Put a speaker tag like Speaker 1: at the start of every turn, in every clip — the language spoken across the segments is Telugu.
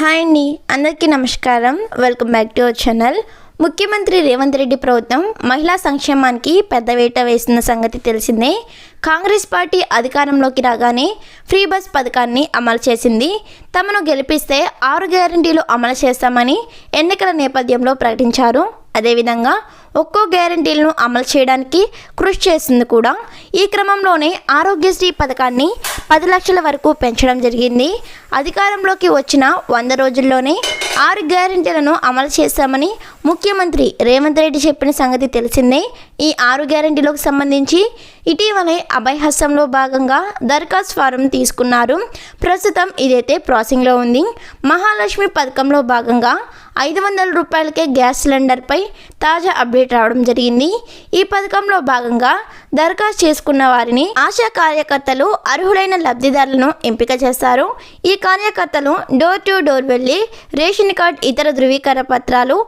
Speaker 1: హాయ్ అండి అందరికీ నమస్కారం. Welcome back to our channel. ముఖ్యమంత్రి రేవంత్ రెడ్డి ప్రభుత్వం మహిళా సంక్షేమానికి పెద్ద వేట వేస్తున్న సంగతి తెలిసిందే. కాంగ్రెస్ పార్టీ అధికారంలోకి రాగానే ఫ్రీ బస్ పథకాన్ని అమలు చేసింది. తమను గెలిపిస్తే ఆరు గ్యారంటీలు అమలు చేస్తామని ఎన్నికల నేపథ్యంలో ప్రకటించారు. అదేవిధంగా ఒక్కో గ్యారంటీలను అమలు చేయడానికి కృషి చేసింది కూడా. ఈ క్రమంలోనే ఆరోగ్యశ్రీ పథకాన్ని పది లక్షల వరకు పెంచడం జరిగింది. అధికారంలోకి వచ్చిన వంద రోజుల్లోనే ఆరు గ్యారంటీలను అమలు చేశామని ముఖ్యమంత్రి రేవంత్ రెడ్డి చెప్పిన సంగతి తెలిసిందే. ఈ ఆరు గ్యారంటీలకు సంబంధించి ఇటీవలే అభయహస్తంలో భాగంగా దరఖాస్తు ఫారం తీసుకున్నారు. ప్రస్తుతం ఇదైతే ప్రాసెసింగ్లో ఉంది. మహాలక్ష్మి పథకంలో భాగంగా ఐదు వందల రూపాయలకే గ్యాస్ సిలిండర్పై తాజా అప్డేట్ రావడం జరిగింది. ఈ పథకంలో భాగంగా దరఖాస్తు చేసుకున్న వారిని ఆశా కార్యకర్తలు అర్హులైన లబ్ధిదారులను ఎంపిక చేస్తారు. ఈ కార్యకర్తలు డోర్ టు డోర్ వెళ్ళి రేషన్ కార్డ్ ఇతర ధృవీకరణ పత్రాలు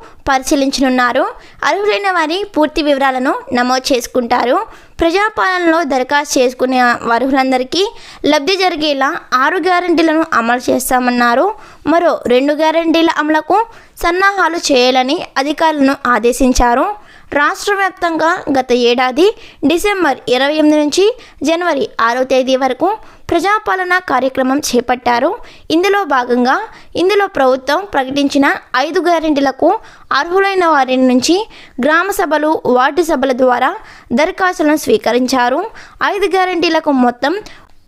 Speaker 1: పరిశీలించనున్నారు. అర్హులైన వారి పూర్తి వివరాలను నమోదు చేసుకుంటారు. ప్రజాపాలనలో దరఖాస్తు చేసుకునే అర్హులందరికీ లబ్ధి జరిగేలా ఆరు గ్యారంటీలను అమలు చేస్తామన్నారు. మరో రెండు గ్యారంటీల అమలుకు సన్నాహాలు చేయాలని అధికారులను ఆదేశించారు. రాష్ట్ర వ్యాప్తంగా గత ఏడాది డిసెంబర్ ఇరవై ఎనిమిది నుంచి జనవరి ఆరో తేదీ వరకు ప్రజాపాలన కార్యక్రమం చేపట్టారు. ఇందులో భాగంగా ఇందులో ప్రభుత్వం ప్రకటించిన ఐదు గ్యారెంటీలకు అర్హులైన వారి నుంచి గ్రామ సభలు వార్డు సభల ద్వారా దరఖాస్తులను స్వీకరించారు. ఐదు గ్యారెంటీలకు మొత్తం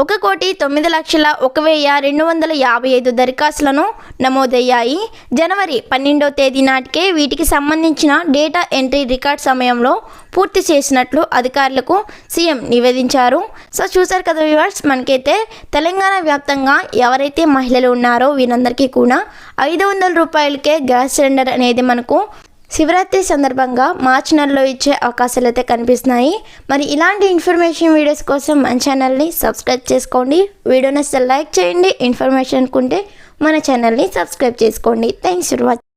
Speaker 1: ఒక కోటి తొమ్మిది లక్షల ఒక వెయ్యి రెండు వందల యాభై ఐదు దరఖాస్తులను నమోదయ్యాయి. జనవరి పన్నెండవ తేదీ నాటికే వీటికి సంబంధించిన డేటా ఎంట్రీ రికార్డ్ సమయంలో పూర్తి చేసినట్లు అధికారులకు సీఎం నివేదించారు. సో చూసారు కదా వ్యూవర్స్ మనకైతే తెలంగాణ వ్యాప్తంగా ఎవరైతే మహిళలు ఉన్నారో వీరందరికీ కూడా ఐదు వందల రూపాయలకే గ్యాస్ సిలిండర్ అనేది మనకు శివరాత్రి సందర్భంగా మార్చ్ నెలలో ఇచ్చే అవకాశాలు అయితే కనిపిస్తున్నాయి. మరి ఇలాంటి ఇన్ఫర్మేషన్ వీడియోస్ కోసం మన ఛానల్ని సబ్స్క్రైబ్ చేసుకోండి. వీడియోని అసలు లైక్ చేయండి. ఇన్ఫర్మేషన్ అనుకుంటే మన ఛానల్ని సబ్స్క్రైబ్ చేసుకోండి. Thanks for watching